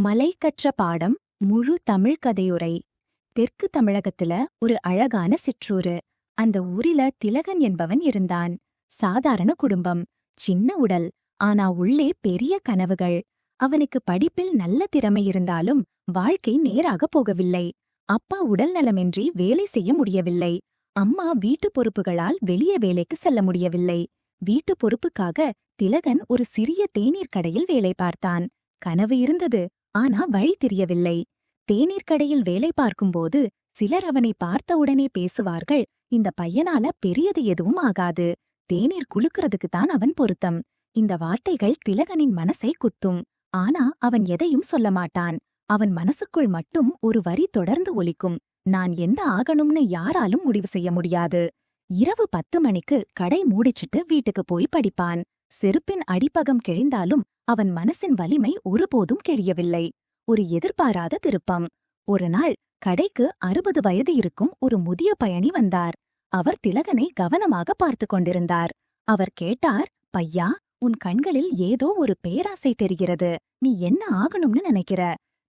மலை கற்ற பாடம் முழு தமிழ் கதையுரை. தெற்கு தமிழகத்துல ஒரு அழகான சிற்றூரு. அந்த ஊரில திலகன் என்பவன் இருந்தான். சாதாரண குடும்பம் சின்ன உடல் ஆனா உள்ளே பெரிய கனவுகள். அவனுக்கு படிப்பில் நல்ல திறமை இருந்தாலும் வாழ்க்கை நேராக போகவில்லை. அப்பா உடல் நலமின்றி வேலை செய்ய முடியவில்லை. அம்மா வீட்டு பொறுப்புகளால் வெளியே வேலைக்கு செல்ல முடியவில்லை. வீட்டு பொறுப்புக்காக திலகன் ஒரு சிறிய தேநீர் கடையில் வேலை பார்த்தான். கனவு இருந்தது. ஆனா வழி தெரியவில்லை. தேநீர் கடையில் வேலை பார்க்கும்போது சிலர் அவனை பார்த்தவுடனே பேசுவார்கள் இந்த பையனால பெரியது எதுவும் ஆகாது. தேநீர் குலுக்கிறதுக்கு தான் அவன் பொருத்தம். இந்த வார்த்தைகள் திலகனின் மனசை குத்தும். ஆனா அவன் எதையும் சொல்ல மாட்டான். அவன் மனசுக்குள் மட்டும் ஒரு வரி தொடர்ந்து ஒலிக்கும். நான் எந்த ஆகணும்னு யாராலும் முடிவு செய்ய முடியாது. இரவு பத்து மணிக்கு கடை மூடிச்சிட்டு வீட்டுக்கு போய் படிப்பான். செருப்பின் அடிப்பகம் கிழிந்தாலும் அவன் மனசின் வலிமை ஒருபோதும் கிழியவில்லை. ஒரு எதிர்பாராத திருப்பம். ஒரு நாள் கடைக்கு அறுபது வயது இருக்கும் ஒரு முதிய பயணி வந்தார். அவர் திலகனை கவனமாக பார்த்து கொண்டிருந்தார். அவர் கேட்டார் பையா உன் கண்களில் ஏதோ ஒரு பேராசை தெரிகிறது. நீ என்ன ஆகணும்னு நினைக்கிற?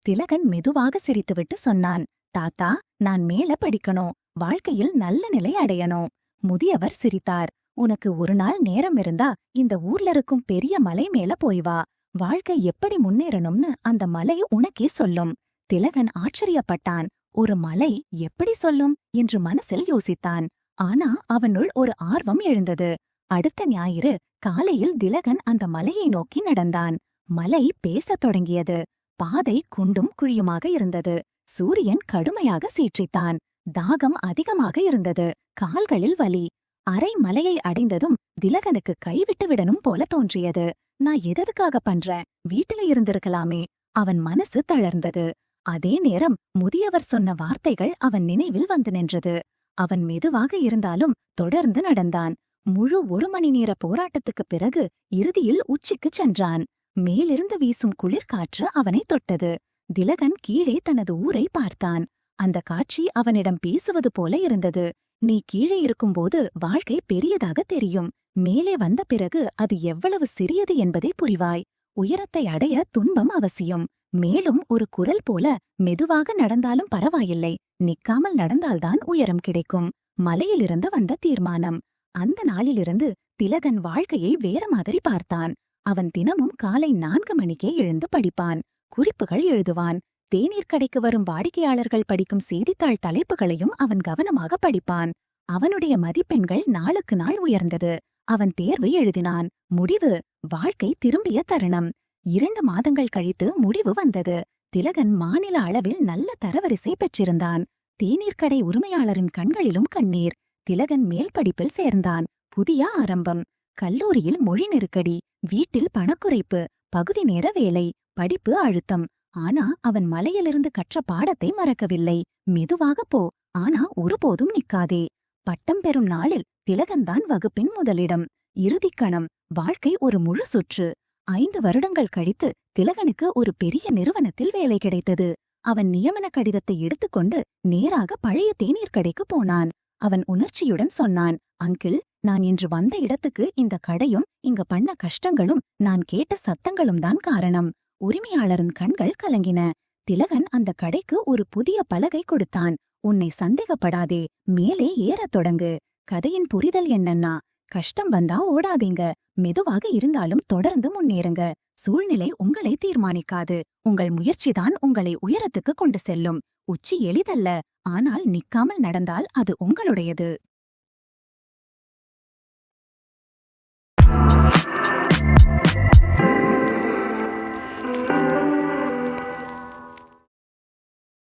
திலகன் மெதுவாக சிரித்துவிட்டு சொன்னான் தாத்தா நான் மேல படிக்கணும். வாழ்க்கையில் நல்ல நிலை அடையணும். முதியவர் சிரித்தார் உனக்கு ஒரு நாள் நேரம் இருந்தா இந்த ஊர்ல இருக்கும் பெரிய மலை மேல போய் வா. வாழ்க்கை எப்படி முன்னேறணும்னு அந்த மலை உனக்கே சொல்லும். திலகன் ஆச்சரியப்பட்டான். ஒரு மலை எப்படி சொல்லும் என்று மனசில் யோசித்தான். ஆனா அவனுள் ஒரு ஆர்வம் எழுந்தது. அடுத்த ஞாயிறு காலையில் திலகன் அந்த மலையை நோக்கி நடந்தான். மலை பேசத் தொடங்கியது. பாதை குண்டும் குழியுமாக இருந்தது. சூரியன் கடுமையாக சீற்றித்தான். தாகம் அதிகமாக இருந்தது. கால்களில் வலி. அரை மலையை அடைந்ததும் திலகனுக்கு கைவிட்டு விடணும் போல தோன்றியது. நான் எதற்காக பண்றேன்? வீட்டில இருந்திருக்கலாமே. அவன் மனசு தளர்ந்தது. அதே நேரம் முதியவர் சொன்ன வார்த்தைகள் அவன் நினைவில் வந்து நின்றது. அவன் மெதுவாக இருந்தாலும் தொடர்ந்து நடந்தான். முழு ஒரு மணி நேர போராட்டத்துக்குப் பிறகு இறுதியில் உச்சிக்குச் சென்றான். மேலிருந்து வீசும் குளிர்காற்று அவனை தொட்டது. திலகன் கீழே தனது ஊரை பார்த்தான். அந்த காட்சி அவனிடம் பேசுவது போல இருந்தது. நீ கீழே இருக்கும்போது வாழ்க்கை பெரியதாக தெரியும். மேலே வந்த பிறகு அது எவ்வளவு சிறியது என்பதை புரிவாய். உயரத்தை அடைய துன்பம் அவசியம். மேலும் ஒரு குரல் போல மெதுவாக நடந்தாலும் பரவாயில்லை. நிக்காமல் நடந்தால்தான் உயரம் கிடைக்கும். மலையிலிருந்து வந்த தீர்மானம். அந்த நாளிலிருந்து திலகன் வாழ்க்கையை வேற மாதிரி பார்த்தான். அவன் தினமும் காலை நான்கு மணிக்கே எழுந்து படிப்பான். குறிப்புகள் எழுதுவான். தேநீர் கடைக்கு வரும் வாடிக்கையாளர்கள் படிக்கும் செய்தித்தாள் தலைப்புகளையும் அவன் கவனமாக படிப்பான். அவனுடைய மதிப்பெண்கள் நாளுக்கு நாள் உயர்ந்தது. அவன் தேர்வு எழுதினான். முடிவு வாழ்க்கை திரும்பிய தருணம். இரண்டு மாதங்கள் கழித்து முடிவு வந்தது. திலகன் மாநில அளவில் நல்ல தரவரிசை பெற்றிருந்தான். தேநீர் கடை உரிமையாளரின் கண்களிலும் கண்ணீர். திலகன் மேல் படிப்பில் சேர்ந்தான். புதிய ஆரம்பம். கல்லூரியில் மொழி நெருக்கடி. வீட்டில் பணக்குறைப்பு. பகுதி நேர வேலை. படிப்பு அழுத்தம். ஆனா அவன் மலையிலிருந்து கற்ற பாடத்தை மறக்கவில்லை. மெதுவாக போ. ஆனா ஒருபோதும் நிக்காதே. பட்டம் பெறும் நாளில் திலகன்தான் வகுப்பின் முதலிடம். இறுதிக்கணம் வாழ்க்கை ஒரு முழு சுற்று. ஐந்து வருடங்கள் கழித்து திலகனுக்கு ஒரு பெரிய நிறுவனத்தில் வேலை கிடைத்தது. அவன் நியமன கடிதத்தை எடுத்துக்கொண்டு நேராக பழைய தேநீர் கடைக்கு போனான். அவன் உணர்ச்சியுடன் சொன்னான் அங்கிள் நான் இன்று வந்த இடத்துக்கு இந்த கடையும் இங்க பண்ண கஷ்டங்களும் நான் கேட்ட சத்தங்களும் தான் காரணம். உரிமையாளரின் கண்கள் கலங்கின. திலகன் அந்த கடைக்கு ஒரு புதிய பலகை கொடுத்தான். உன்னை சந்தேகப்படாதே மேலே ஏறத் தொடங்கு. கதையின் புரிதல் என்னன்னா? கஷ்டம் வந்தா ஓடாதீங்க. மெதுவாக இருந்தாலும் தொடர்ந்து முன்னேறுங்க. சூழ்நிலை உங்களை தீர்மானிக்காது. உங்கள் முயற்சிதான் உங்களை உயரத்துக்கு கொண்டு செல்லும். உச்சி எளிதல்ல. ஆனால் நிக்காமல் நடந்தால் அது உங்களுடையது.